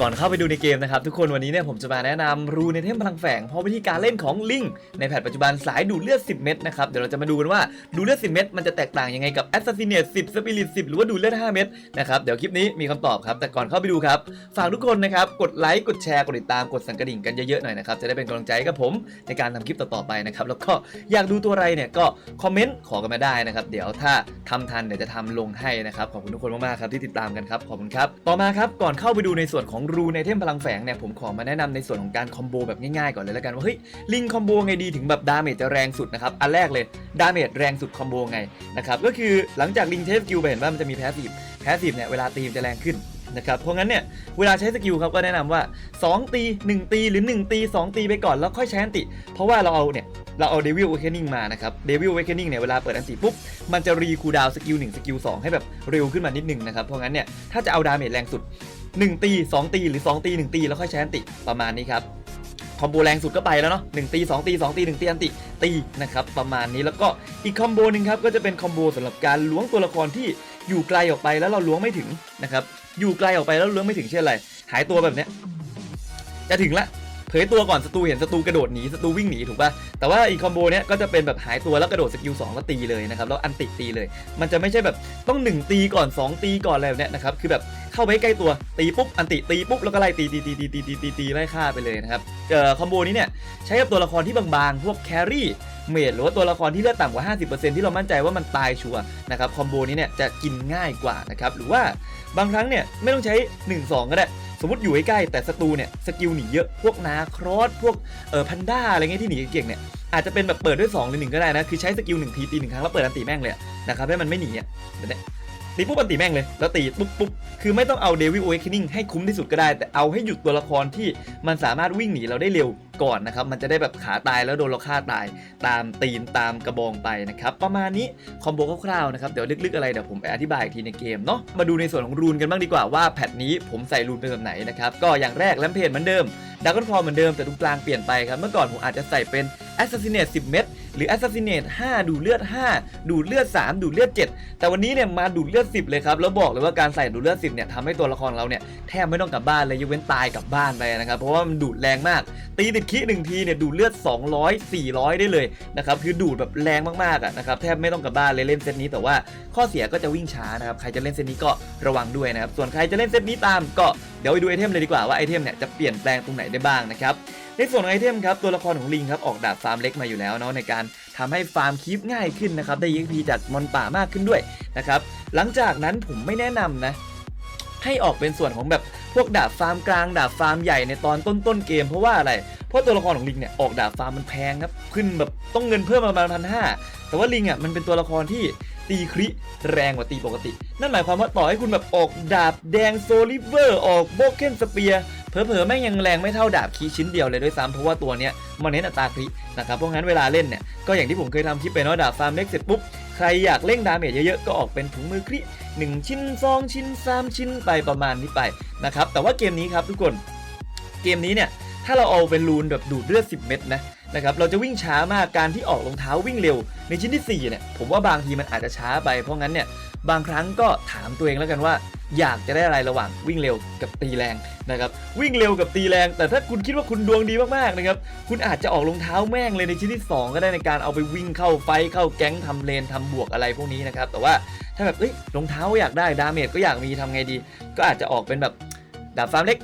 ก่อนเข้าไปดูในเกมนะครับ ทุกคนวันนี้เนี่ยผมจะมาแนะนำรูในเทมพลังแฝงเพราะวิธีการเล่นของลิงในแพทปัจจุบันสายดูดเลือด 10 เม็ดนะครับเดี๋ยวเราจะมาดูกันว่าดูเลือด 10 เม็ดมันจะแตกต่างยังไงกับ Assassinate 10 Spirit 10 หรือว่าดูเลือด 5 เม็ดนะครับเดี๋ยวคลิปนี้มีคำตอบครับ แต่ก่อนเข้าไปดูครับ ฝากทุกคนนะครับกดไลค์กดแชร์กดติดตามกดสั่นกระดิ่งกันเยอะๆหน่อยนะครับจะได้เป็นกำลังใจกับผมในการทำคลิปต่อๆไปนะครับแล้วก็อยากดูตัวอะไรเนี่ยก็คอมเมนต์ขอกันมาได้นะครับเดี๋ยวถ้าทำทันเดี๋ยวจะทำลงให้นะครับขอบคุณทุกคนมากๆครับที่ติดตามกันครับขอบคุณครับต่อมาครับก่อนเข้าไปดูในส่วนของรูในเทมพลังแฝงเนี่ยผมขอมาแนะนำในส่วนของการคอมโบแบบง่ายๆก่อนเลยแล้วกันว่าเฮ้ยลิงคอมโบไงดีถึงแบบดาเมจจะแรงสุดนะครับอันแรกเลยดาเมจแรงสุดคอมโบไงนะครับก็คือหลังจากลิงเทสกิลไปเห็นว่ามันจะมีแพสซีฟแพสซีฟเนี่ยเวลาตีมจะแรงขึ้นนะครับเพราะงั้นเนี่ยเวลาใช้สกิลครับก็แนะนำว่า 2 ตี 1 ตีหรือ 1 ตี 2 ตีไปก่อนแล้วค่อยใช้อันติ เพราะว่าเราเอาเนี่ยเราเอาเดวิล a ว a เ e น i n g มานะครับเดวิล a ว a เ e น i n g เนี่ยเวลาเปิดอันติปุ๊บ มันจะรีคูดาวสกิล1สกิล2ให้แบบเร็วขึ้นมานิดนึงนะครับ เพราะงั้นเนี่ยถ้าจะเอาดาเมจแรงสุด 1 ตี 2 ตีหรือ 2 ตี 1 ตี แล้วค่อยใช้อันติประมาณนี้ครับคอมโบแรงสุดก็ไปแล้วเนาะ1ตี 2 ตี 2 ตี 1 ตีอันติตีนะครับประมาณนี้แล้วก็อีกคอมโบหนึ่งครับก็จะเป็นคอมโบสำหรับการล้วงตัวละครที่อยู่ไกลออกไปแล้วเราล้วงไม่ถึงนะครับอยู่ไกลออกไปแล้วล้วงไม่ถึงเช่นอะไร หายตัวแบบเนี้ยจะถึงละ ยตัวก่อนศัตรูเห็นศัตรูกระโดดหนีศัตรูวิ่งหนีถูกปะแต่ว่าอีกคอมโบเนี้ยก็จะเป็นแบบหายตัวแล้วกระโดดสกิล2แล้วตีเลยนะครับแล้วอันติตีเลย มันจะไม่ใช่แบบต้อง 1 ตีก่อน 2 ตีก่อนอะไรแบบเนี้ยนะครับคือแบบเข้าไปใกล้ตัวตีปุ๊บอันติตีปุ๊บแล้วก็ไล่ตีตีตีตีตีตีตีตีไล่ฆ่าไปเลยนะครับเอ่อคอมโบนี้เนี่ยใช้กับตัวละครที่บางๆพวกแครี่เมดหรือว่าตัวละครที่เลือดต่ำกว่า 50%ที่เรามั่นใจว่ามันตายชัวนะครับคอมโบนี้เนี่ยจะกินง่ายกว่านะครับหรือว่าบางครั้งเนี่ยไม่ต้องใช้ 1-2 ก็ได้ มมติอยู่ใใกล้แต่ศัตรูเนี่ยสกิลหนีเยอะพวกนาครอสพวกเอ่อพันด้าอะไรเงี้ยที่หนีเก่งเนี่ยอาจจะเป็นแบบเปิดด้วย2หรือ1ก็ได้นะคือใช้สกิล1ทีตีหนึ่งครั้งแล้วเปิดอันตีแม่งเลยนะครับให้มันไม่หนีอะแบบเนี้ย ตีปุ๊บอันตีแม่งเลย แล้วตีปุ๊บปุ๊บคือไม่ต้องเอาเดวิลโอเวคินิ่งให้คุ้มที่สุดก็ได้ แต่เอาให้หยุดตัวละครที่มันสามารถวิ่งหนีเราได้เร็วก่อนนะครับ มันจะได้แบบขาตายแล้วโดนเราฆ่าตาย ตามตีนตามกระบองไปนะครับ ประมาณนี้คอมโบคร่าวๆนะครับ เดี๋ยวลึกๆอะไรเดี๋ยวผมไปอธิบายอีกทีในเกมเนาะ มาดูในส่วนของรูนกันบ้างดีกว่าว่าแพทนี้ผมใส่รูนเป็นแบบไหนนะครับ ก็อย่างแรกแลมเพจเหมือนเดิมดักกอนฟอร์เหมือนเดิมแต่ตรงกลางเปลี่ยนไปครับ เมื่อก่อนผมอาจจะใส่เป็น Assassinate 10 เม็ด หรือ Assassinate 5 ดูดเลือด 5 ดูดเลือด 3 ดูดเลือด 7 แต่วันนี้เนี่ยมาดูดเลือด 10 เลยครับ แล้วบอกเลยว่าการใส่ดูดเลือด 10 เนี่ยทำให้ตัวละครเราเนี่ยแทบไม่ต้องกลับบ้านเลยยกเว้นตายกลับบ้านไปนะครับ เพราะว่ามันดูดแรงมาก ตีติดคิหนึ่งทีเนี่ยดูดเลือด 200 400 ได้เลยนะครับคือดูดแบบแรงมากๆอะนะครับแทบไม่ต้องกลับบ้านเลยเล่นเซตนี้แต่ว่าข้อเสียก็จะวิ่งช้านะครับใครจะเล่นเซตนี้ก็ระวังด้วยนะครับส่วนใครจะเล่นเซตนี้ตามก็เดี๋ยวไปดูไอเทมเลยดีกว่าว่าไอเทมเนี่ยจะเปลี่ยนแปลงตรงไหนได้บ้างนะครับ ในส่วนของไอเทมครับตัวละครของลิงครับออกดาบฟาร์มเล็กมาอยู่แล้วเนาะในการทำให้ฟาร์มคีปง่ายขึ้นนะครับได้ EXP จากมอนป่ามากขึ้นด้วยนะครับหลังจากนั้นผมไม่แนะนำนะให้ออกเป็นส่วนของแบบพวกดาบฟาร์มกลางดาบฟาร์มใหญ่ในตอนต้นๆเกมเพราะว่าอะไร เพราะตัวละครของลิงเนี่ยออกดาบฟาร์มมันแพงครับขึ้นแบบต้องเงินเพิ่มประมาณพันห้าแต่ว่าลิงอะมันเป็นตัวละครที่ตีคริแรงกว่าตีปกติ นั่นหมายความว่าต่อให้คุณแบบออกดาบแดงโซลิเวอร์ออกโบเกนสเปีย เผลอๆแม่งยังแรงไม่เท่าดาบคีชิ้นเดียวเลยด้วยซ้ำเพราะว่าตัวเนี้ยมันเน้นอัตราครินะครับเพราะงั้นเวลาเล่นเนี่ยก็อย่างที่ผมเคยทำคลิปไปเนาะดาบฟาร์มเล็กเสร็จปุ๊บใครอยากเล่งดาเมจเยอะๆ ก็ออกเป็นถุงมือคริ1ชิ้น2ชิ้น3ชิ้นไปประมาณนี้ไปนะครับแต่ว่าเกมนี้ครับทุกคนเกมนี้เนี่ยถ้าเราเอาเป็นรูนแบบดูดเลือด 10 เม็ดนะ นะครับเราจะวิ่งช้ามากการที่ออกรองเท้าวิ่งเร็ว ในชิ้นที่4เนี่ยผมว่าบางทีมันอาจจะช้าไปเพราะงั้นเนี่ยบางครั้งก็ถามตัวเองแล้วกันว่า อยากจะได้อะไรระหว่างวิ่งเร็วกับตีแรงนะครับวิ่งเร็วกับตีแรง แต่ถ้าคุณคิดว่าคุณดวงดีมากๆนะครับคุณอาจจะออกรองเท้าแม่งเลยในชิ้นที่ 2 ก็ได้ในการเอาไปวิ่งเข้าไฟเข้าแก๊งทำเลนทำบวกอะไรพวกนี้นะครับแต่ว่าถ้าแบบเอ้ยรองเท้าอยากได้ดาเมจก็อยากมีทำไงดี ก็อาจจะออกเป็นแบบดาบฟาร์มเล็ก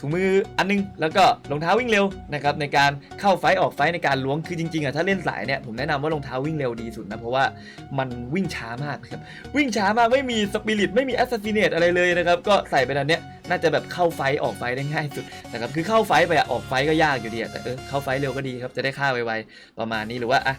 ถุงมืออันนึง แล้วก็รองเท้าวิ่งเร็วนะครับในการเข้าไฟต์ออกไฟต์ในการล้วงคือจริงๆอะถ้าเล่นสายเนี่ยผมแนะนำว่ารองเท้าวิ่งเร็วดีสุดนะเพราะว่ามันวิ่งช้ามากครับวิ่งช้ามากไม่มีสปิริตไม่มีแอสซัสซิเนตอะไรเลยนะครับก็ใส่ไปอันเนี้ยน่าจะแบบเข้าไฟต์ออกไฟต์ได้ง่ายสุดนะครับคือเข้าไฟต์ไปอะออกไฟต์ก็ยากอยู่ดีอะแต่เออเข้าไฟต์เร็วก็ดีครับจะได้ฆ่าไวๆประมาณนี้หรือว่าอะ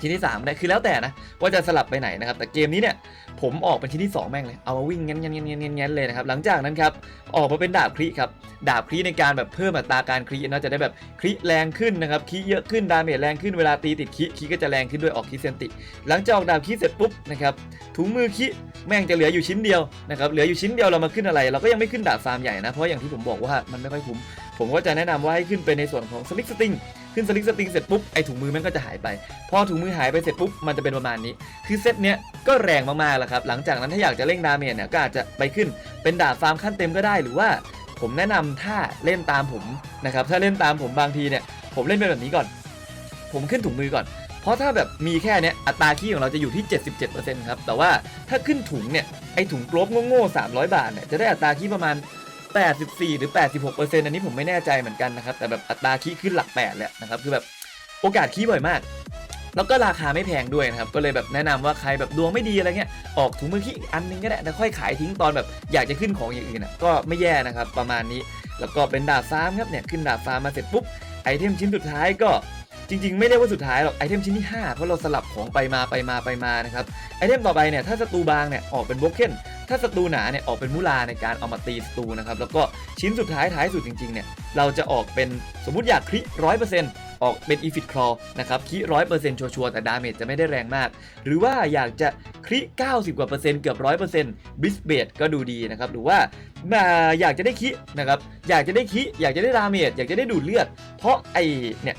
ชิ้นที่3เนี่ยคือแล้วแต่นะว่าจะสลับไปไหนนะครับแต่เกมนี้เนี่ย ผมออกเป็นชิ้นที่สองแม่งเลย เอามาวิ่งงั้นงั้นงั้นงั้นงั้นเลยนะครับ หลังจากนั้นครับ ออกมาเป็นดาบคริครับ ดาบครีในการแบบเพิ่มอัตราการครีเนาะจะได้แบบครีแรงขึ้นนะครับ ครีเยอะขึ้น ดาเมจแรงขึ้น เวลาตีติดครีครีก็จะแรงขึ้นด้วยออกครีเซนติ หลังจากออกดาบครีเสร็จปุ๊บนะครับ ถุงมือครีแม่งจะเหลืออยู่ชิ้นเดียวนะครับ เหลืออยู่ชิ้นเดียวเรามาขึ้นอะไร เราก็ยังไม่ขึ้นดาบฟาร์มใหญ่นะ เพราะอย่างที่ผมบอกว่ามันไม่ค่อยคุ้ม ผมก็จะแนะนำว่าให้ขึ้นไปในส่วนของสลิกสติง ขึ้นสลิกสติงเสร็จปุ๊บไอถุงมือมันก็จะหายไป พอถุงมือหายไปเสร็จปุ๊บมันจะเป็นประมาณนี้ คือเซตเนี้ยก็แรงมากๆแล้วครับหลังจากนั้นถ้าอยากจะเร่งดาเมจเนี่ยก็อาจจะไปขึ้นเป็นดาบฟาร์มขั้นเต็มก็ได้หรือว่าผมแนะนำถ้าเล่นตามผมนะครับถ้าเล่นตามผมบางทีเนี่ยผมเล่นเป็นแบบนี้ก่อน ผมขึ้นถุงมือก่อน เพราะถ้าแบบมีแค่เนี้ยอัตราขี้ของเราจะอยู่ที่ 77%ครับแต่ว่าถ้าขึ้นถุงเนี่ยไอถุงกลบโง่ๆ300 บาทเนี่ยจะได้อัตราขี้ประมาณ 84 หรือ 86%อันนี้ผมไม่แน่ใจเหมือนกันนะครับ แต่แบบอัตราขี้ขึ้นหลัก 8แหละนะครับ คือแบบโอกาสขี้บ่อยมาก แล้วก็ราคาไม่แพงด้วยนะครับ ก็เลยแบบแนะนำว่าใครแบบดวงไม่ดีอะไรเงี้ย ออกถุงมือขี้อันนึงก็ได้แต่ค่อยขายทิ้งตอนแบบอยากจะขึ้นของอย่างอื่นอะ ก็ไม่แย่นะครับ ประมาณนี้ แล้วก็เป็นดาบฟ้ามครับเนี่ย ขึ้นดาบฟ้ามาเสร็จปุ๊บ ไอเทมชิ้นสุดท้ายก็จริงๆ ไม่เรียกว่าสุดท้ายหรอกไอเทมชิ้นที่ 5 เพราะเราสลับของไปมาไปมาไปมานะครับไอเทมต่อไปเนี่ยถ้าศัตรูบางเนี่ยออกเป็นโบเก้น ถ้าศัตรูหนาเนี่ยออกเป็นมุลาในการเอามาตีศัตรูนะครับแล้วก็ชิ้นสุดท้ายท้ายสุดจริงๆเนี่ยเราจะออกเป็นสมมุติอยากคลิร้อยเปอร์เซ็นต์ออกเป็นอีฟิตคลอนะครับคลิร้อยเปอร์เซ็นต์ชัวร์ๆแต่ดาเมจจะไม่ได้แรงมาก หรือว่าอยากจะคลิ90 กว่าเปอร์เซ็นต์เกือบร้อยเปอร์เซ็นต์บิสเบดก็ดูดีนะครับหรือว่ามาอยากจะได้คินะครับอยากจะได้คิอยากจะได้ดาเมจอยากจะได้ดูดเลือด เพราะไอเนี่ย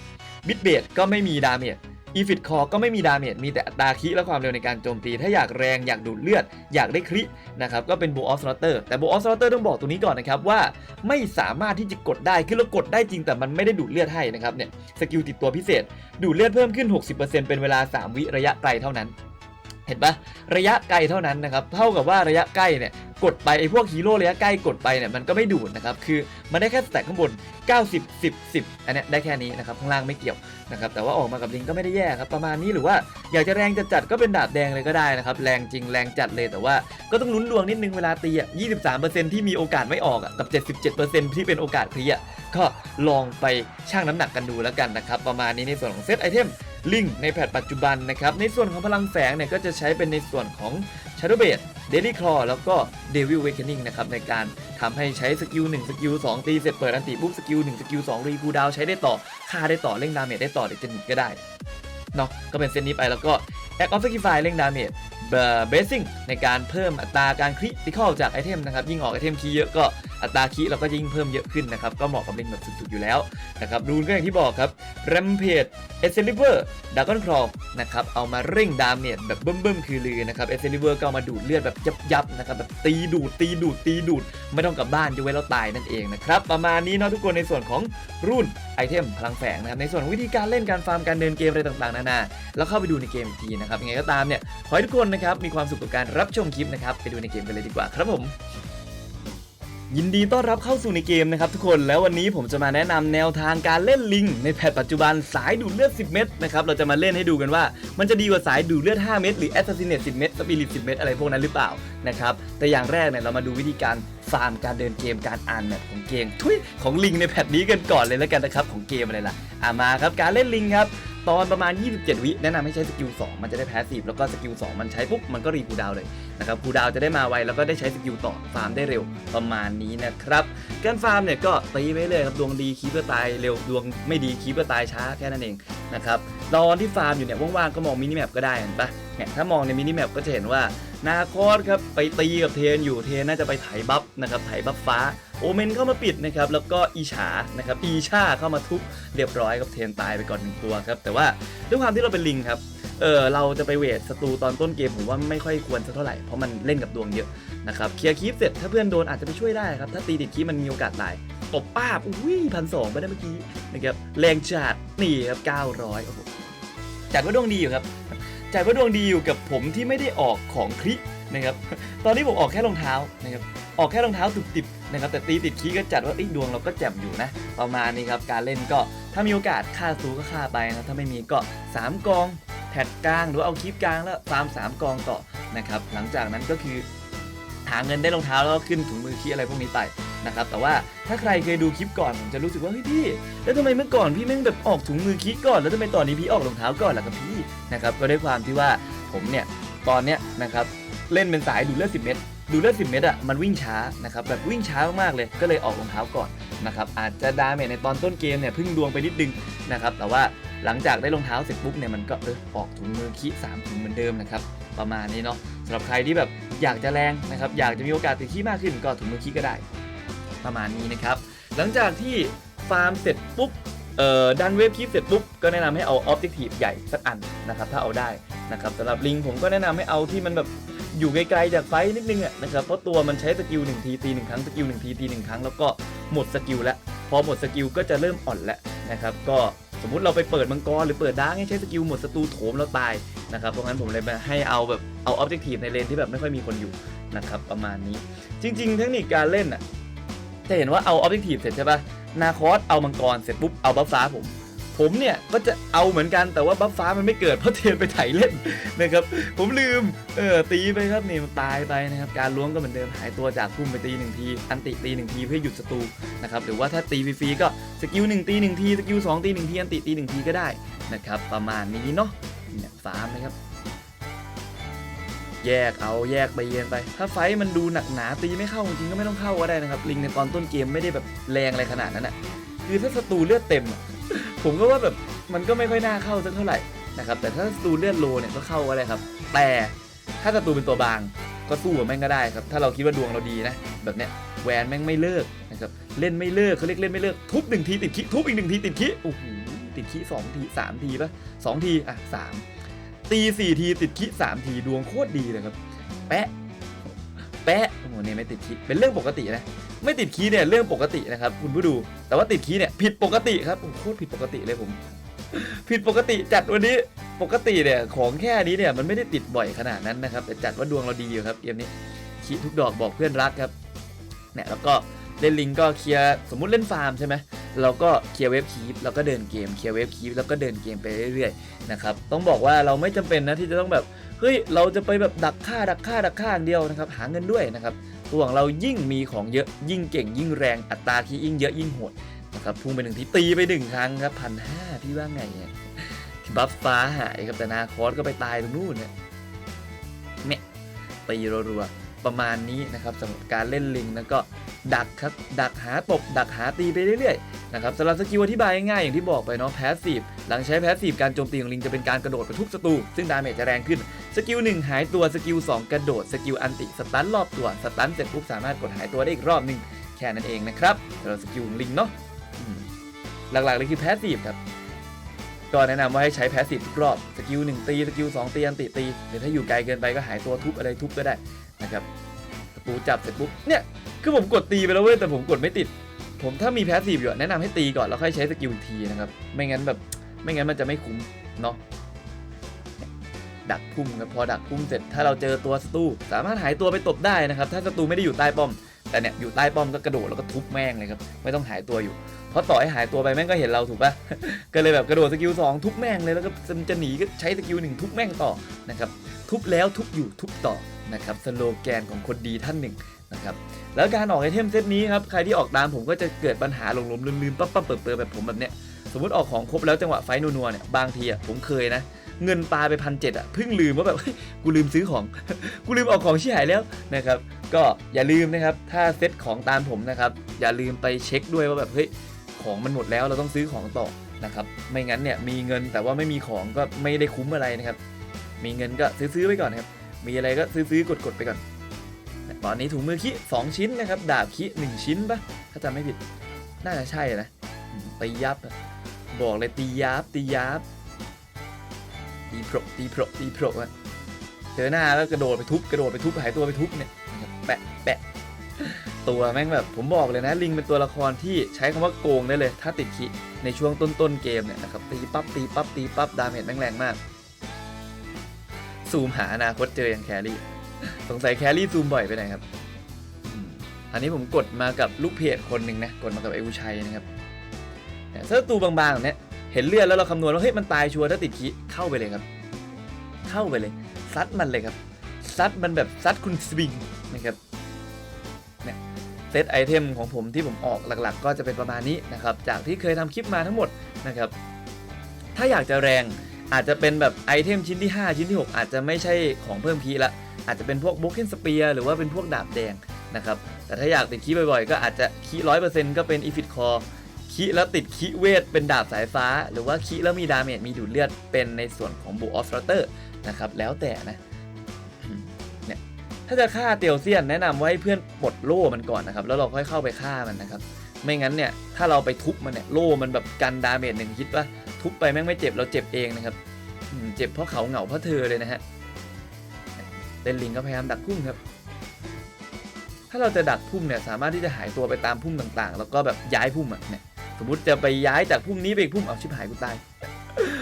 บิสเบดก็ไม่มีดาเมจ อีฟิตคอก็ไม่มีดาเมจมีแต่อัตาคิและความเร็วในการโจมตี ถ้าอยากแรงอยากดูดเลือด อยากได้ครินะครับก็เป็นโบออฟสโนเตอร์แต่โบออฟสโนเตอร์ต้องบอกตรงนี้ก่อนนะครับว่าไม่สามารถที่จะกดได้คือเรากดได้จริงแต่มันไม่ได้ดูดเลือดให้นะครับเนี่ยสกิลติดตัวพิเศษ ดูดเลือดเพิ่มขึ้น 60%เป็นเวลา 3 วิระยะไกลเท่านั้น เห็นปะระยะไกลเท่านั้นนะครับเท่ากับว่าระยะใกล้เนี่ยกดไปไอ้พวกฮีโร่ระยะใกล้กดไปเนี่ยมันก็ไม่ดูดนะครับคือมันได้แค่สแต็กข้างบน 90 10 10 อันนี้ได้แค่นี้นะครับข้างล่างไม่เกี่ยวนะครับแต่ว่าออกมากับลิงก็ไม่ได้แย่ครับประมาณนี้หรือว่าอยากจะแรงจะจัดก็เป็นดาบแดงเลยก็ได้นะครับแรงจริงแรงจัดเลยแต่ว่าก็ต้องลุ้นดวงนิดนึงเวลาตีอะ23%ที่มีโอกาสไม่ออกอะกับ 77%ที่เป็นโอกาสคลีอะก็ลองไปชั่งน้ำหนักกันดูแล้วกันนะครับประมาณนี้ในส่วนของเซตไอเทม ลิงในแพทปัจจุบันนะครับ ในส่วนของพลังแฝงเนี่ยก็จะใช้เป็นในส่วนของ Shadow b a d Daily Claw แล้วก็ Devil Awakening นะครับในการทำให้ใช้สกิล1สกิล2ตีเสร็จเปิดอันติปุ๊บสกิล1สกิล2รีคูดาวใช้ได้ต่อฆ่าได้ต่อเร่งดาเมจได้ต่อเดี๋ยวจะหนีก็ได้เนาะก็เป็นเซตนี้ไปแล้วก็ Act of Sacrifice เร่งดาเมจเบสซิ่งในการเพิ่มอัตราการคริติคอลจากไอเทมนะครับ ยิ่งออกไอเทมคีเยอะก็ อัตราคีเราก็ยิ่งเพิ่มเยอะขึ้นนะครับ ก็เหมาะกับเล่นแบบสุดๆอยู่แล้วนะครับรูนก็อย่างที่บอกครับ Rampage e x c a l i b u r Dragon Claw นะครับเอามาเร่งดาเมจแบบเบิ่มๆคือลือนะครับ e x c a l i b u r ก็เอามาดูดเลือดแบบยับๆนะครับแบบตีดูดตีดูดตีดูด ไม่ต้องกลับบ้านจะไว้แล้วตายนั่นเองนะครับประมาณนี้เนาะทุกคนในส่วนของรุ่นไอเทมพลังแฝงนะครับในส่วนวิธีการเล่นการฟาร์มการเดินเกมอะไรต่างๆนานาแล้วเข้าไปดูในเกมอีกทีนะครับยังไงก็ตามเนี่ยขอให้ทุกคนนะครับมีความสุขกับการรับชมคลิปนะครับไปดูในเกมกันเลยดีกว่าครับผม ยินดีต้อนรับเข้าสู่ในเกมนะครับทุกคนแล้ววันนี้ผมจะมาแนะนำแนวทางการเล่นลิง ในแพทปัจจุบันสายดูดเลือด 10 เม็ดนะครับเราจะมาเล่นให้ดูกันว่า มันจะดีกว่าสายดูดเลือด 5 เม็ดหรือ Assassinate 10 เม็ดสปิริต10 เม็ดอะไรพวกนั้นหรือเปล่านะครับแต่อย่างแรกเนี่ยเรามาดูวิธีการฟาร์มการเดินเกมการอ่านแมปของเกมทุยของลิงในแพทนี้กันก่อนเลยแล้วกันนะครับของเกมอะไรล่ะอ่ามาครับการเล่นลิงครับ ตอนประมาณ 27 วิแนะนำให้ใช้สกิล2มันจะได้แพสซีฟแล้วก็สกิล2มันใช้ปุ๊บมันก็รีคูดาวเลยนะครับคูดาวจะได้มาไวแล้วก็ได้ใช้สกิลต่อฟาร์มได้เร็วประมาณนี้นะครับการฟาร์มเนี่ยก็ตีไปเลยครับดวงดีคีเพื่อตายเร็วดวงไม่ดีคีเพื่อตายช้าแค่นั้นเองนะครับ ตอนที่ฟาร์มอยู่เนี่ยว่างๆก็มองมินิแมปก็ได้เห็นปะเนี่ยถ้ามองในมินิแมปก็จะเห็นว่านาคอสครับไปตีกับเทนอยู่เทนน่าจะไปไถบัฟนะครับไถบัฟฟ้าโอเมนเข้ามาปิดนะครับแล้วก็อีฉานะครับอีชาเข้ามาทุบเรียบร้อยครับเทนตายไปก่อนหนึ่งตัวครับแต่ว่าด้วยความที่เราเป็นลิงครับเออเราจะไปเวทศัตรูตอนต้นเกมผมว่าไม่ค่อยควรสักเท่าไหร่เพราะมันเล่นกับดวงเยอะนะครับเคลียร์คีฟเสร็จถ้าเพื่อนโดนอาจจะไปช่วยได้ครับถ้าตีติดคีฟมันมีโอกาสตาย ตบป้าบอุ้ยพันสองไปได้เมื่อกี้นะครับแรงจัดนี่ครับ900โอ้โหจัดว่าดวงดีอยู่ครับจัดว่าดวงดีอยู่กับผมที่ไม่ได้ออกของคลินะครับตอนนี้ผมออกแค่รองเท้านะครับออกแค่รองเท้าตุบติบนะครับแต่ตีติดคีก็จัดว่าเอ้ดวงเราก็แจ่มอยู่นะประมาณนี้ครับการเล่นก็ถ้ามีโอกาสฆ่าซูก็ฆ่าไปนะถ้าไม่มีก็ 3 กองแพดกลางหรือเอาคลิปกลางแล้วฟาร์ม3กองต่อนะครับหลังจากนั้นก็คือหาเงินได้รองเท้าแล้วก็ขึ้นถุงมือคีอะไรพวกนี้ไป นะครับแต่ว่าถ้าใครเคยดูคลิปก่อนผมจะรู้สึกว่าเฮ้ยพี่ แล้วทำไมเมื่อก่อนพี่แม่งแบบออกถุงมือคีย์ก่อนแล้วทำไมตอนนี้พี่ออกรองเท้าก่อนล่ะครับพี่นะครับก็ด้วยความที่ว่าผมเนี่ยตอนเนี้ยนะครับเล่นเป็นสายดูเลือด10เม็ดดูเลือด10เม็ดอะมันวิ่งช้านะครับแบบวิ่งช้ามากๆเลยก็เลยออกรองเท้าก่อนนะครับอาจจะดาเมจในตอนต้นเกมเนี่ยพึ่งดวงไปนิดนึงนะครับแต่ว่าหลังจากได้รองเท้าเสร็จปุ๊บเนี่ยมันก็เออออกถุงมือคีสามถุงเหมือนเดิมนะครับประมาณนี้เนาะสำหรับใครที่แบบอยากจะแรงนะครับอยากจะมีโอกาสติดขี้มากขึ้นก็ถุงมือขี้ก็ได้ ประมาณนี้นะครับ หลังจากที่ฟาร์มเสร็จปุ๊บเอ่อดันเวฟคีฟเสร็จปุ๊บก็แนะนำให้เอาออบเจกตีฟใหญ่สักอันนะครับถ้าเอาได้นะครับสำหรับลิงผมก็แนะนำให้เอาที่มันแบบอยู่ไกลๆจากไฟนิดนึงอะนะครับเพราะตัวมันใช้สกิลหนึ่งทีตีหนึ่งครั้งสกิลหนึ่งทีตีหนึ่งครั้งแล้วก็หมดสกิลแล้วพอหมดสกิลก็จะเริ่มอ่อนแล้วนะครับก็สมมุติเราไปเปิดมังกรหรือเปิดดาร์กให้ใช้สกิลหมดศัตรูโถมเราตายนะครับเพราะงั้นผมเลยมาให้เอาแบบเอาออบเจกตีฟในเลนที่แบบไม่ค่อยมีคนอยู่นะครับประมาณนี้ จริง ๆ เทคนิคการเล่นอะ จะเห็นว่าเอาออบเจกตีฟเสร็จใช่ปะนาคอสเอามังกรเสร็จปุ๊บเอาบัฟฟ้าผม ผมเนี่ยก็จะเอาเหมือนกันแต่ว่าบัฟฟ้ามันไม่เกิดเพราะเทนไปไถเล่นนะครับผมลืมเออตีไปครับนี่มันตายไปนะครับการล้วงก็เหมือนเดิมหายตัวจากพุ่มไปตีหนึ่งทีอันติตีหนึ่งทีเพื่อหยุดศัตรูนะครับหรือว่าถ้าตีฟรีๆก็สกิลหนึ่งตีหนึ่งทีสกิลสองตีหนึ่งทีอันติตีหนึ่งทีก็ได้นะครับประมาณนี้เนาะเนี่ยฟาร์มนะครับ แยกเอาแยกไปเย็นไป ถ้าไฟมันดูหนักหนาตีไม่เข้าจริงก็ไม่ต้องเข้าก็ได้นะครับ ลิงในตอนต้นเกมไม่ได้แบบแรงอะไรขนาดนั้นอะคือถ้าศัตรูเลือดเต็ม ผมก็ว่าแบบมันก็ไม่ค่อยน่าเข้าสักเท่าไหร่นะครับแต่ถ้าศัตรูเลือดโลเนี่ยก็เข้าก็ได้ครับ แต่ถ้าศัตรูเป็นตัวบางก็สู้กับแม่งก็ได้ครับ ถ้าเราคิดว่าดวงเราดีนะ แบบเนี้ยแวนแม่งไม่เลิกนะครับเล่นไม่เลิกเขาเรียกเล่นไม่เลิกทุบหนึ่งทีติดคิทุบอีกหนึ่งทีติดคิโอ้โหติดคิสองทีสามทีปะสองทีอะสาม ตีสี่ทีติดคิสามทีดวงโคตรดีเลยครับ แปะ แปะโอ้โหเนี่ยไม่ติดคิเป็นเรื่องปกตินะ ไม่ติดคีเนี่ยเรื่องปกตินะครับ คุณผู้ดู แต่ว่าติดคีเนี่ยผิดปกติครับโอ้โคตรผิดปกติเลยผม ผิดปกติจัดวันนี้ปกติเนี่ยของแค่นี้เนี่ยมันไม่ได้ติดบ่อยขนาดนั้นนะครับแต่จัดว่าดวงเราดีอยู่ครับเกมนี้คีทุกดอกบอกเพื่อนรักครับเนี่ยแล้วก็ เล่นลิงก็เคลียร์สมมุติเล่นฟาร์มใช่ไหมเราก็เคลียร์เวฟคีฟแล้วก็เดินเกมเคลียร์เวฟคีฟแล้วก็เดินเกมไปเรื่อยๆนะครับต้องบอกว่าเราไม่จำเป็นนะที่จะต้องแบบเฮ้ยเราจะไปแบบดักฆ่าดักฆ่าดักฆ่าอย่างเดียวนะครับหาเงินด้วยนะครับตัวของเรายิ่งมีของเยอะยิ่งเก่งยิ่งแรงอัตราที่ยิ่งเยอะยิ่งโหดนะครับพุ่งไปหนึ่งทีตีไปหนึ่งครั้งครับพันห้าพี่ว่าไงเนี่ยบัฟฟ้าหายครับแต่นาคอสก็ไปตายตรงนู้นเนี่ยเนี่ยตีรัวๆประมาณนี้นะครับสำหรับการเล่นลิงแล้วก็ ดักครับดักหาตบดักหาตีไปเรื่อยๆนะครับสำหรับสกิลอธิบายง่ายๆอย่างที่บอกไปเนาะแพสซีฟหลังใช้แพสซีฟการโจมตีของลิงจะเป็นการกระโดดไปทุบศัตรูซึ่งดาเมจจะแรงขึ้นสกิลหนึ่งหายตัวสกิล2กระโดดสกิลอันติสตันรอบตัวสตันเสร็จปุ๊บสามารถกดหายตัวได้อีกรอบหนึ่งแค่นั้นเองนะครับสำหรับสกิลของลิงเนาะหลักๆเลยคือแพสซีฟครับก็แนะนำว่าให้ใช้แพสซีฟทุกรอบสกิลหนึ่งตีสกิลสองตีอันติตีหรือถ้าอยู่ไกลเกินไปก็หายตัวทุบอะไรทุบก็ได้นะครับ ปูจับเสร็จปุ๊บเนี่ยคือผมกดตีไปแล้วเว้ยแต่ผมกดไม่ติด ผมถ้ามีแพสซีฟอยู่แนะนำให้ตีก่อนแล้วค่อยใช้สกิลทีนะครับไม่งั้นแบบไม่งั้นมันจะไม่คุ้มเนาะดักพุ่มครับพอดักพุ่มเสร็จถ้าเราเจอตัวสตูสามารถหายตัวไปตบได้นะครับ ถ้าสตูไม่ได้อยู่ใต้ป้อม แต่เนี่ยอยู่ใต้ป้อมก็กระโดดแล้วก็ทุบแม่งเลยครับไม่ต้องหายตัวอยู่ เพราะต่อให้หายตัวไปแม่งก็เห็นเราถูกปะก็เลยแบบกระโดดสกิลสองทุบแม่งเลยแล้วก็จะหนีก็ใช้สกิลหนึ่งทุบแม่งต่อนะครับทุบแล้วทุบอยู่ทุบต่อนะครับสโลแกนของคนดีท่านหนึ่งนะครับแล้วการออกไอเทมเซตนี้ครับใครที่ออกตามผมก็จะเกิดปัญหาหลงๆลืมๆปั๊บปั๊บเปิดเปิดแบบผมแบบเนี้ยสมมติออกของครบแล้วจังหวะไฟนัวๆเนี่ยบางทีอะผมเคยนะ เงินปลาไปพันเจ็ดอะเพิ่งลืมว่าแบบเฮ้ยกูลืมซื้อของ กูลืมเอาของชี้หายแล้วนะครับ ก็อย่าลืมนะครับ ถ้าเซ็ตของตามผมนะครับ อย่าลืมไปเช็คด้วยว่าแบบเฮ้ยของมันหมดแล้วเราต้องซื้อของต่อนะครับ ไม่งั้นเนี่ยมีเงินแต่ว่าไม่มีของก็ไม่ได้คุ้มอะไรนะครับ มีเงินก็ซื้อๆไปก่อนครับ มีอะไรก็ซื้อๆกดๆไปก่อน ตอนนี้ถุงมือคิสองชิ้นนะครับ ดาบคิหนึ่งชิ้นปะถ้าจำไม่ผิด น่าจะใช่นะตียับบอกเลยตียับตียับ ตีโปรตีโปรตีโปรอะเจอหน้าแล้วกระโดดไปทุบกระโดดไปทุบหายตัวไปทุบเนี่ยแปะแปะตัวแม่งแบบผมบอกเลยนะลิงเป็นตัวละครที่ใช้คำว่าโกงได้เลย ถ้าติดคิในช่วงต้นๆเกมเนี่ยนะครับตีปั๊บตีปั๊บตีปั๊บดาเมจแม่งแรงมาก ซูมหาอนาคตเจออย่างแครี่สงสัยแครี่ซูมบ่อยไปไหนครับอันนี้ผมกดมากับลูกเพจคนหนึ่งนะกดมากับไอ้อุชัยนะครับเนี่ยถ้าตูบางๆแบบเนี้ย ห็นเลือดแล้วเราคำนวณว่าเฮ้ยมันตายชัวร์ถ้าติดคีเข้าไปเลยครับ เข้าไปเลยซัดมันเลยครับซัดมันแบบซัดคุณสวิงนะครับเนี่ยเซตไอเทมของผมที่ผมออกหลักๆ ก็จะเป็นประมาณนี้นะครับจากที่เคยทำคลิปมาทั้งหมดนะครับถ้าอยากจะแรงอาจจะเป็นแบบไอเทมชิ้นที่ 5 ชิ้นที่ 6 อาจจะไม่ใช่ของเพิ่มคีละอาจจะเป็นพวกบ o กเกนสเปียหรือว่าเป็นพวกดาบแดงนะครับแต่ถ้าอยากติดคีบ่อยๆ ก็อาจจะคีร้อยเปอร์เซ็นต์ก็เป็นอีฟิตคอ คิแล้วติดคิเวทเป็นดาบสายฟ้า หรือว่าคิแล้วมีดาเมจมีดูดเลือดเป็นในส่วนของบูออฟสเตอร์นะครับแล้วแต่นะเนี่ยถ้าจะฆ่าเตียวเซียนแนะนำว่าให้เพื่อนปลดโล่มันก่อนนะครับ แล้วเราค่อยเข้าไปฆ่ามันนะครับ ไม่งั้นเนี่ยถ้าเราไปทุบมันเนี่ยโล่มันแบบกันดาเมจหนึ่งคิดว่าทุบไปแม่งไม่เจ็บเราเจ็บเองนะครับเจ็บเพราะเขาเหงาเพราะเธอเลยนะฮะเล่นลิงก็พยายามดักพุ่มครับ ถ้าเราจะดักพุ่มเนี่ยสามารถที่จะหายตัวไปตามพุ่มต่างๆ แล้วก็แบบย้ายพุ่มอะเนี่ย สมมติจะไปย้ายจากพุ่มนี้ไปอีกพุ่มเอาชิบหายกูตาย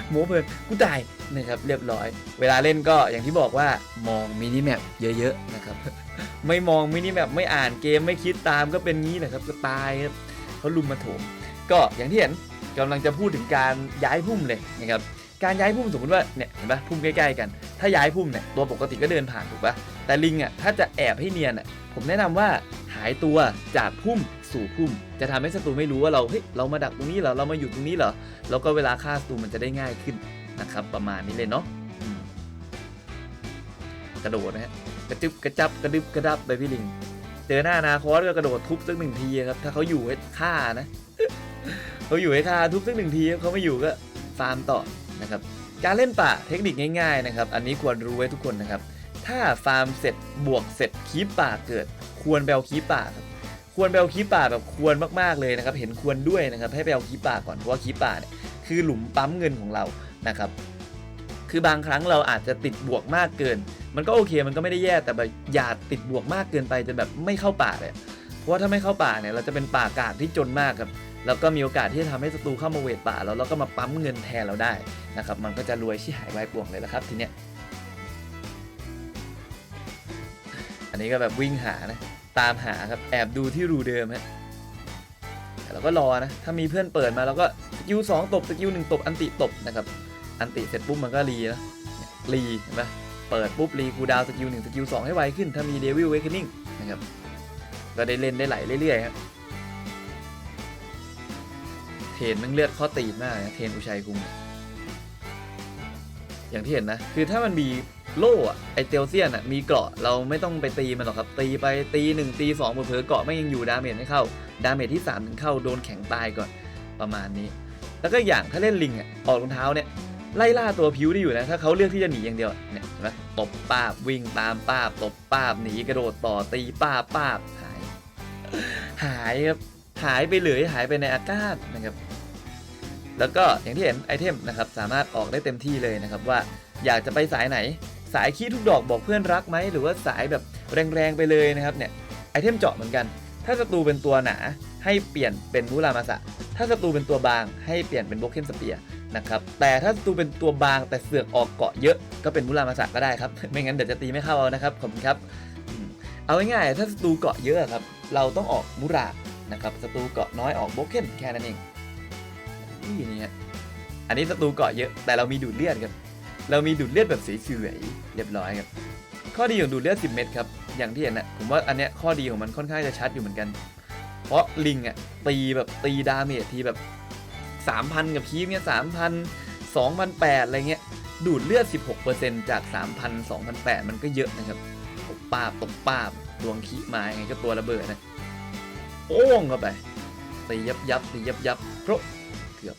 โมเพลินกูตายนะครับเรียบร้อย เวลาเล่นก็อย่างที่บอกว่ามองมินิแมปเยอะๆนะครับ ไม่มองมินิแมปไม่อ่านเกมไม่คิดตามก็เป็นงี้นะครับก็ตายครับเขาลุมมาโถม ก็อย่างที่เห็นกำลังจะพูดถึงการย้ายพุ่มเลยนะครับการย้ายพุ่มสมมติว่าเนี่ยเห็นปะพุ่มใกล้ๆกัน ถ้าย้ายพุ่มเนี่ยตัวปกติก็เดินผ่านถูกปะแต่ลิงอะถ้าจะแอบให้เนียนอะผมแนะนำว่า หายตัวจากพุ่มสู่พุ่ม จะทำให้ศัตรูไม่รู้ว่าเราเฮ้ยเรามาดักตรงนี้เหรอเรามาอยู่ตรงนี้เหรอแล้วก็เวลาฆ่าศัตรูมันจะได้ง่ายขึ้นนะครับ ประมาณนี้เลยเนาะกระโดดนะฮะกระจึบกระจับกระดึบกระดับไปพี่ลิง เจอหน้านาคอสก็กระโดดทุบสักหนึ่งทีครับถ้าเขาอยู่ให้ฆ่านะเขาอยู่ให้ฆ่าทุบสักหนึ่งทีเขาไม่อยู่ก็ฟาร์มต่อนะครับ การเล่นป่าเทคนิคง่ายๆนะครับ อันนี้ควรรู้ไว้ทุกคนนะครับ ถ้าฟาร์มเสร็จบวกเสร็จคีปป่าเกิด ควรไปเอาคีปป่าครับควรไปเอาคีปป่าแบบควรมากๆเลยนะครับเห็นควรด้วยนะครับให้ไปเอาคีปป่าก่อนเพราะว่าคีปป่าเนี่ยคือหลุมปั๊มเงินของเรานะครับคือบางครั้งเราอาจจะติดบวกมากเกิน มันก็โอเคมันก็ไม่ได้แย่แต่แบบอย่าติดบวกมากเกินไปจนแบบไม่เข้าป่าเลยเพราะว่าถ้าไม่เข้าป่าเนี่ยเราจะเป็นป่ากาดที่จนมากครับแล้วก็มีโอกาสที่จะทำให้ศัตรูเข้ามาเวทป่าแล้วแล้วก็มาปั๊มเงินแทนเราได้นะครับมันก็จะรวยชิหายวายป่วงเลยละครับทีเนี้ย อันนี้ก็แบบวิ่งหานะ ตามหาครับ แอบดูที่รูเดิมฮะแต่เราก็รอนะ ถ้ามีเพื่อนเปิดมาเราก็สกิลสองตบสกิลหนึ่งตบ อันติตบนะครับ อันติเสร็จปุ๊บมันก็รีนะรีเห็นไหมเปิดปุ๊บรีคูดาวสกิลหนึ่งสกิลสองให้ไวขึ้น ถ้ามีเดวิลเวคนิ่งนะครับ ก็ได้เล่นได้ไหลเรื่อยๆครับเทนมันเลือดข้อตีนมากนะเทนอุชัยคุง อย่างที่เห็นนะ คือถ้ามันมีโล่อะไอเตลเซียนอะมีเกราะเราไม่ต้องไปตีมันหรอกครับ ตีไปตีหนึ่งตีสองเผลอเกราะไม่ยังอยู่ดาเมจไม่เข้า ดาเมจที่3ถึงเข้าโดนแข็งตายก่อนประมาณนี้ แล้วก็อย่างถ้าเล่นลิงอะออกรองเท้าเนี่ยไล่ล่าตัวพิวได้อยู่นะถ้าเขาเลือกที่จะหนีอย่างเดียวเนี่ยเห็นไหมตบป้าบวิ่งตามป้าบตบป้าบหนีกระโดดต่อตีป้าบป้าบหาย หายครับหายไปเลยหายไปในอากาศนะครับ แล้วก็อย่างที่เห็นไอเทมนะครับสามารถออกได้เต็มที่เลยนะครับว่าอยากจะไปสายไหน สายขี้ทุกดอกบอกเพื่อนรักไหมหรือว่าสายแบบแรงๆไปเลยนะครับเนี่ยไอเทมเจาะเหมือนกัน ถ้าศัตรูเป็นตัวหนาให้เปลี่ยนเป็นมูรามาสะ ถ้าศัตรูเป็นตัวบางให้เปลี่ยนเป็นโบเคนสเปียนะครับแต่ถ้าศัตรูเป็นตัวบางแต่เสือกออกเกาะเยอะก็เป็นมุรามาสะก็ได้ครับ ไม่งั้นเดี๋ยวจะตีไม่เข้าเอานะครับขอบคุณครับเอาง่ายๆถ้าศัตรูเกาะเยอะครับเราต้องออกมุรานะครับศัตรูเกาะน้อยออกโบเคนแค่นั้นเอง นี่นี่ฮะอันนี้ศัตรูเกาะเยอะแต่เรามีดูดเลือดครับ เรามีดูดเลือดแบบสวยๆเรียบร้อยครับ ข้อดีของดูดเลือด 10 เม็ดครับ อย่างที่เห็นนะผมว่าอันเนี้ยข้อดีของมันค่อนข้างจะชัดอยู่เหมือนกัน เพราะลิงอะตีแบบตีดาเมจทีแบบ 3,000 กับคีฟเนี่ย3,000 2,800อะไรเงี้ย ดูดเลือด 16%จาก 3,000 2,800มันก็เยอะนะครับตบปาบตบปาบดวงคีมายังไงก็ตัวระเบิดนะโอ้งเข้าไปตียับยับตียับยับเพราะ เกือบ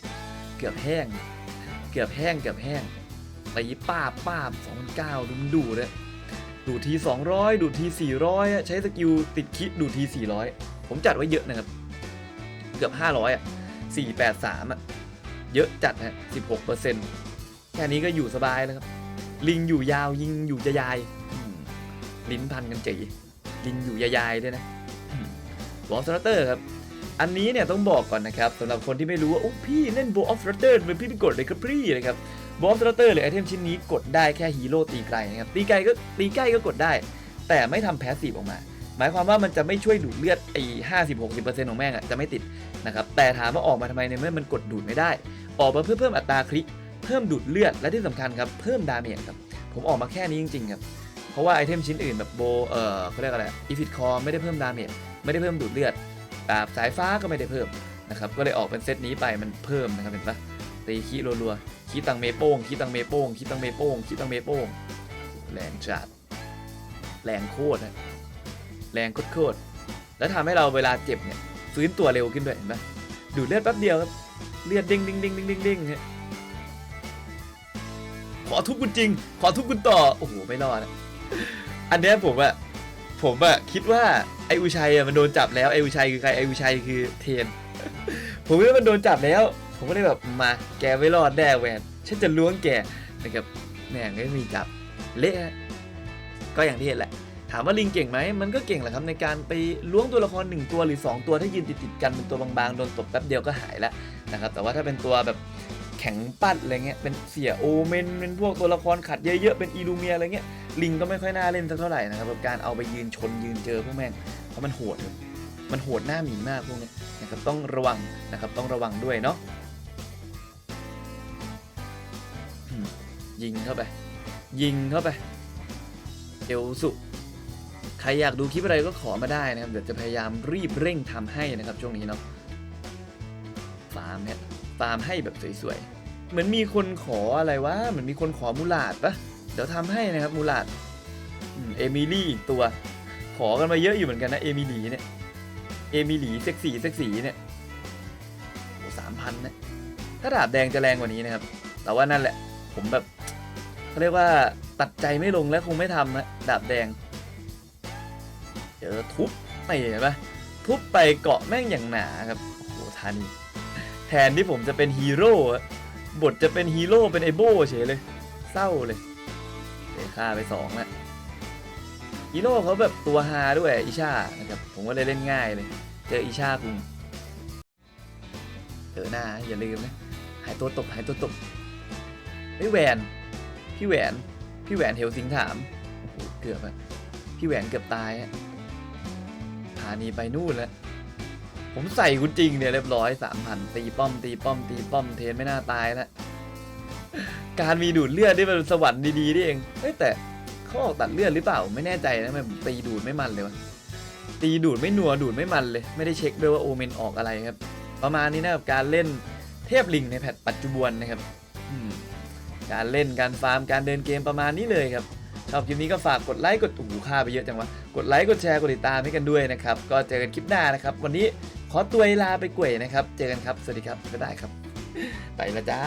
เกือบแห้ง เกือบแห้งเกือบแห้งตีป้าป้าบ2,900ดุมดูเลยดูที 200 ดูที 400อะใช้สกิลติดคิดดูที 400 ผมจัดไว้เยอะนะครับ เกือบ 500 อะ 483 อะ เยอะจัดฮะ16 แค่นี้ก็อยู่สบายแล้วครับ ลิงอยู่ยาวยิงอยู่จะยาย ลิ้นพันกันจีลิงอยู่ยายๆด้วยนะบอสเตอร์ครับ อันนี้เนี่ยต้องบอกก่อนนะครับสำหรับคนที่ไม่รู้ว่าโอ้พี่เล่นบอสเตอร์เป็นพี่ไปกดเลยครับพี่นะครับบอสเตอร์หรือไอเทมชิ้นนี้กดได้แค่ฮีโร่ตีไกลนะครับตีไกลก็ตีใกล้ก็กดได้ แต่ไม่ทำแพสซีฟออกมา หมายความว่ามันจะไม่ช่วยดูดเลือดไอ้ห้าสิบหกสิบเปอร์เซ็นต์ของแม่งอะจะไม่ติดนะครับแต่ถามว่าออกมาทำไมในเมื่อมันกดดูดไม่ได้ ออกมาเพื่อเพิ่มอัตราคลิกเพิ่มดูดเลือดและที่สำคัญครับเพิ่มดาเมจครับผมออกมาแค่นี้จริงๆครับเพราะว่าไอเทมชิ้นอื่นแบบโบเออเขาเรียกอะไรอีฟิตคอไม่ได้เพิ่มดาเมจไม่ได้เพิ่มดูดเลือด ดาบสายฟ้าก็ไม่ได้เพิ่มนะครับก็เลยออกเป็นเซตนี้ไปมันเพิ่มนะครับเห็นปะตีขี้รัวๆขี้ตังเมโป้งขี้ตังเมโป้งขี้ตังเมโป้งขี้ตังเมโป้งแรงจัดแรงโคตรนะแรงโคตรๆแล้วทำให้เราเวลาเจ็บเนี่ยฟื้นตัวเร็วขึ้นด้วยเห็นไหมดูดเลือดแป๊บเดียวครับเลือดเด้งเด้งเด้งเด้งเด้งเด้งฮะขอทุบคุณจริง ขอทุบคุณต่อ โอ้โห ไม่รอดอะอันเนี้ยผมอะ ผมอะคิดว่าไออุชัยอะมันโดนจับแล้วไออุชัยคือใครไออุชัยคือเทน ผมคิดว่ามันโดนจับแล้ว ผมก็เลยแบบมาแกไม่รอดแน่แวนฉันจะล้วงแกนะครับแม่งไม่มีจับเละก็อย่างที่เห็นแหละ ถามว่าลิงเก่งไหมมันก็เก่งแหละครับในการไปล้วงตัวละครหนึ่งตัวหรือ 2 ตัวถ้ายืนติดๆกันเป็นตัวบางๆโดนตบแป๊บเดียวก็หายแล้วนะครับแต่ว่าถ้าเป็นตัวแบบ แข็งปัดอะไรเงี้ยเป็นเสียโอเมนเป็นพวกตัวละครขัดเยอะๆเป็นอีลูเมียอะไรเงี้ยลิงก็ไม่ค่อยน่าเล่นสักเท่าไหร่นะครับกับการเอาไปยืนชนยืนเจอพวกแม่งเพราะมันโหดเลยมันโหดหน้าหมีมากพวกเนี้ยนะครับต้องระวังนะครับต้องระวังด้วยเนาะยิงเข้าไป ยิงเข้าไปเอลสุใครอยากดูคลิปอะไรก็ขอมาได้นะครับเดี๋ยวจะพยายามรีบเร่งทำให้นะครับช่วงนี้เนาะฟาร์มเนี่ย ฟาร์มให้แบบสวยๆ เหมือนมีคนขออะไรวะ เหมือนมีคนขอมูลาดปะเดี๋ยวทำให้นะครับมูลาดเอมิลี่อีกตัว ขอกันมาเยอะอยู่เหมือนกันนะเอมิลี่เนี่ย เอมิลี่เซ็กซี่เซ็กซี่เนี่ยโอ้สามพันนะ ถ้าดาบแดงจะแรงกว่านี้นะครับ แต่ว่านั่นแหละ ผมแบบเขาเรียกว่าตัดใจไม่ลงแล้วคงไม่ทำนะดาบแดง เจอทุบไปเห็นปะทุบไปเกาะแม่งอย่างหนาครับ โอ้โหทานี แทนที่ผมจะเป็นฮีโร่บทจะเป็นฮีโร่เป็นไอโบเฉยเลย เศร้าเลยเสียค่าไปสองละฮีโร่เขาแบบตัวฮาด้วยอิชานะครับผมก็เลยเล่นง่ายเลย เจออิชาคุงเจอหน้าอย่าลืมนะหายตัวตบหายตัวตบเฮ้ยแหวนพี่แหวนพี่แหวนเฮลซิงถามโอ้โหเกือบอะพี่แหวนเกือบตายอะพานีไปนู่นแล้ว ผมใส่คุณจริงเนี่ยเรียบร้อยสามพันตีป้อมตีป้อมตีป้อมเทนไม่น่าตายแล้วการมีดูดเลือดนี่มันสวรรค์ดีๆนี่เองเฮ้ยแต่เขาออกตัดเลือดหรือเปล่าไม่แน่ใจนะมันตีดูดไม่มันเลยวะตีดูดไม่นัวดูดไม่มันเลย ไม่ได้เช็คด้วยว่าโอเมนออกอะไรครับ ประมาณนี้นะครับการเล่นเทพลิงในแพทปัจจุบันนะครับการเล่นการฟาร์มการเดินเกมประมาณนี้เลยครับชอบคลิปนี้ก็ฝากกดไลค์กดถูค่าไปเยอะจังวะกดไลค์กดแชร์กดติดตามให้กันด้วยนะครับ ก็เจอกันคลิปหน้านะครับ วันนี้ ขอตัวลาไปกล่วยนะครับ เจอกันครับ สวัสดีครับก็ได้ครับ ไปละจ้า